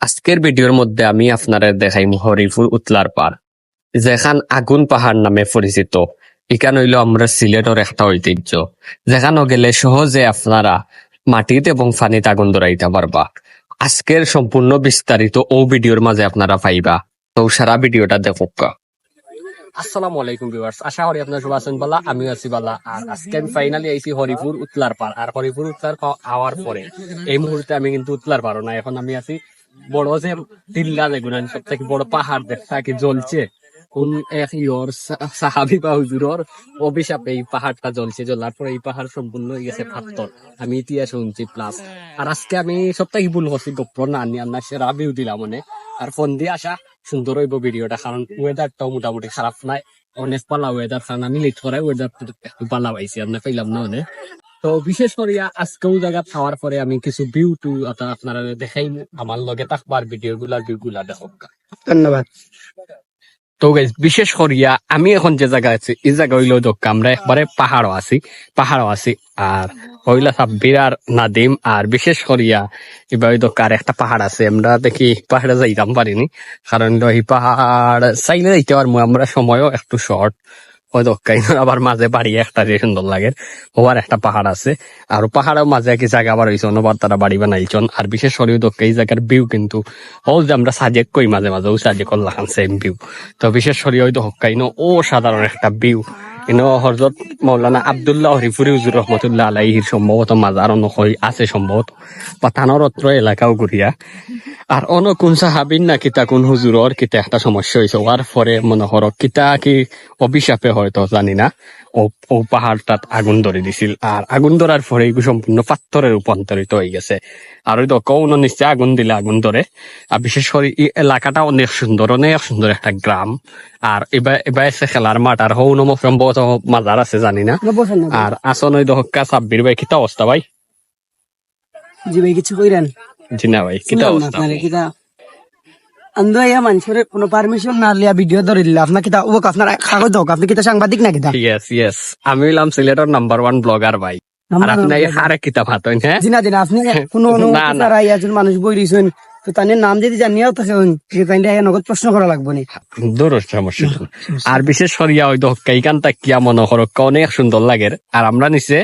আজকের ভিডিওর মধ্যে আমি আপনারা দেখাইম হরিপুর উতলার পার যেখান আগুন পাহাড় নামে পরিচিত। এখান হইল আমরা সিলেটের একটা ঐতিহ্য, যেখানে গেলে সহজে আপনারা মাটিতে এবং পানিতে আগুন ধরাইতে পারবা। আজকের সম্পূর্ণ বিস্তারিত ও ভিডিওর মাঝে আপনারা পাইবা। তো সারা ভিডিওটা দেখুক। আসসালামু আলাইকুম ভিউয়ার্স, আশা করি আপনারা সবাই আছেন বালা আমিও আছি বালা আর আজকে আমি ফাইনালি আইছি হরিপুর উতলার পার আর হরিপুর উতলার পার আওয়ার পরে এই মুহূর্তে আমি কিন্তু উতলার পারো না এখন আমি আছি বড় যে টিল্লা দেখুন সব থেকে বড় পাহাড় দেখা কি জ্বলছে। কোন এক ইয়র সাহাবি বা হুজুরর অভিশাপে এই পাহাড়টা জ্বলছে, জ্বলার পরে এই পাহাড় সম্পূর্ণ হয়ে গেছে পাথর। আমি ইতিহাস শুনছি প্লাস আর আজকে আমি সপ্তাহে ভুল করছি গোপ্র না আনি আমরা সেরা ভিউ দিলাম মনে। আর ফোন দিয়ে আসা, সুন্দর হইব ভিডিওটা, কারণ ওয়েদারটাও মোটামুটি খারাপ নাই। অনেক পালা ওয়েদার কারণ আমি লেট করে ওয়েদার পালা পাইছি আমরা পাইলাম না অনেক তো বিশেষ করে আজকেও জায়গা খাওয়ার পরে আমি কিছু ভিউ টু আপনারা দেখাই আমার লগে থাকবার ভিডিও গুলার ভিউ গুলা দেখো ধন্যবাদ। তো গাইজ বিশেষ করিয়া আমি এখন যে জায়গা আছি এই জায়গা হইল দক্কা আমরা একবারে পাহাড়ও আছি পাহাড়ও আছি। আর হইলা সাব্বির আর নাদিম। আর বিশেষ করিয়া এবার দক্কার একটা পাহাড় আছে। আমরা দেখি পাহাড়ে যাইতাম পারিনি কারণ এই পাহাড় চাইলে যাইতে পারব আমরা সময়ও একটু শর্ট দক্কাই আবার মাঝে বাড়ি একটা যে সুন্দর লাগে। ওবার একটা পাহাড় আছে। আর পাহাড়ের মাঝে কি জায়গা আবার হয়েছে অন্যবার তারা বাড়ি বানাইছন। আর বিশেষ করে দক্কা এই জায়গার ভিউ কিন্তু, ও যে আমরা সাজেক কই মাঝে মাঝে, ও সাজেক করলাম সেম ভিউ তো বিশেষ করে ওই তো হক্কাইনো ও সাধারণ একটা ভিউ হরজত মৌলানা আবদুল্লাহ হরিফুরি হুজুর রহমতুল্লাহ আলাইহির সম্ভবত মাজার অনুসই আছে সম্ভবত। বা থানোর অত্র এলাকাও ঘুরিয়া আর অন কোন সাহাবিন না কিতা কোন হুজুরর কিতা একটা সমস্যা হয়েছে ওয়ার পরে মনে হর কিতা কি অভিশাপে হয়তো জানি না। ও ও পাহাড়টাত আগুন ধরে দিছিল। আর আগুন ধরার পরে এগুলো সম্পূর্ণ পাত্তরে রূপান্তরিত হয়ে গেছে। আর ওই তো কৌন নিশ্চয় আগুন দিলে আগুন ধরে আর বিশেষ করে এই এলাকাটা অনেক সুন্দর অনেক সুন্দর একটা গ্রাম আর এবার এবার এসে খেলার মাঠ। আর হৌ নম সম্ভবত মাজার আছে জানি না? আর আসন ওই দহকা সাব্বির ভাই কিতা অবস্থা ভাই? জি ভাই কিছু কইরেন। জি না ভাই কিতা অবস্থা আন্দো ইয়া মানুষের কোনো পারমিশন না লিয়া ভিডিও ধরে দিলে আপনার কিতা ও আপনার কাগজ হোক আপনি কিতা সাংবাদিক না কিতা ইয়েস ইয়েস আমি হইলাম সিলেটের নাম্বার ওয়ান ব্লগার ভাই। আর আপনি হারে কিতা ভাতইন হ্যাঁ? জিনা দিনা আপনি কোনো না, না। মানুষ বই দিয়েছেন তো তাদের নাম যদি জানিয়াও থাকে তাই নগদ প্রশ্ন করা লাগবে নি। দূর সমস্যা। আর বিশেষ করিয়া ওই দহকা ইকানটা কিয়া মনে হরক্কা অনেক সুন্দর লাগে আর আমরা নিচে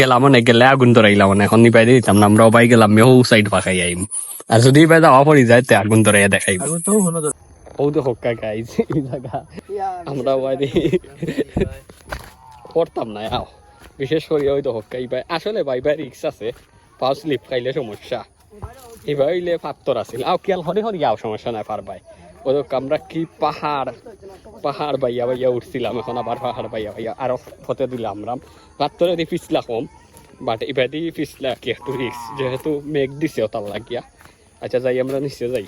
গেলাম অনেক গেলে আগুন ধরাইলাম অনেক এখন নিবাই দিতাম না আমরা বাই গেলাম মেহু সাইড পাকাই আইম। আর যদি এবার যাওয়া পড়ি যায় তে আগুন ধরাইয়া দেখাইব। ও দেখো গাইজ এই জায়গা। আমরা বাইরে করতাম না আও। বিশেষ করে ওই এই ভাই আসলে ভাই ভাই রিক্স আছে পাও স্লিপ খাইলে সমস্যা। এবার হইলে পাত্তর আছিল আও কিয়াল হরে হরে আও সমস্যা নাই পার ভাই। ও আমরা কি পাহাড় পাহাড় বাইয়া বাইয়া উঠছিলাম, এখন আবার পাহাড় বাইয়া বাইয়া আরও ফতে দিলাম আমরা পাত্তরে দি পিছলা কম, বাট এবার দি পিছলা কি একটু রিক্স যেহেতু মেঘ দিছে তার লাগিয়া। আচ্ছা যাই, আমরা নিচে যাই।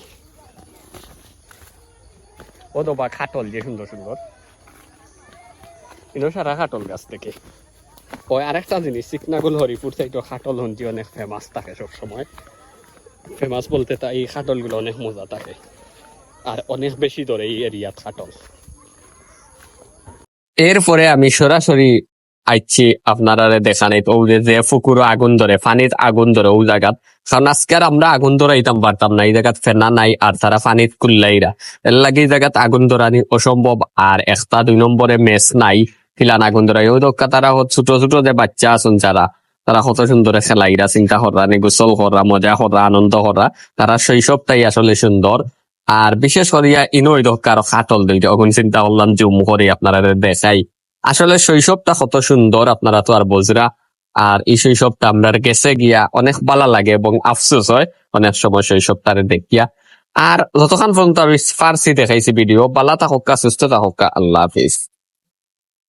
ও তো বা খাটল যে সুন্দর সুন্দর। এগুলো সারা খাটল গাছ থেকে ওই আরেকটা জিনিস, চিকনাগুল হরিপুর সাইড খাটল হন্তি অনেক ফেমাস থাকে সব সময় ফেমাস বলতে তা এই খাটলগুলো অনেক মজা থাকে। আর অনেক বেশি ধরে এই এরিয়াত খাটল। এরপরে আমি সরাসরি আইছি আপনারা দেখা নাই ও যে পুকুর আগুন ধরে পানিত আগুন ধরে ও জায়গাত। কারণ আজকে আমরা আগুন ধরাইতাম, পারতাম না। এই জায়গাত ফেনা নাই আর তারা পানিত কুল্লাইরা। এর লাগে এই জায়গাত আগুন ধরানি অসম্ভব। আর একটা দুই নম্বরে মেস নাই ফিলান আগুন ধরাই। ওই দক্কা তারা ছোট ছোট যে বাচ্চা আছেন যারা তারা কত সুন্দর খেলাইরা চিন্তা করা গোসল করা, মজা করা, আনন্দ করা। তারা শৈশবটাই আসলে সুন্দর। আর বিশেষ করিয়া ইনই দক্কার খাটল দুইটা অগুন চিন্তা করলাম জুম করে আপনারা দেখাই। আসলে শৈশবটা কত সুন্দর আপনারা তো আর বজরা আর এই শৈশবটা আমরা গেছে গিয়া, অনেক ভালো লাগে এবং আফসোস হয়, অনেক সময় শৈশবটারে দেখিয়া। আর যতক্ষণ পর্যন্ত আমি ফার্সি দেখাইছি ভিডিও বালা থাকা সুস্থ থাকা আল্লাহ হাফিজ।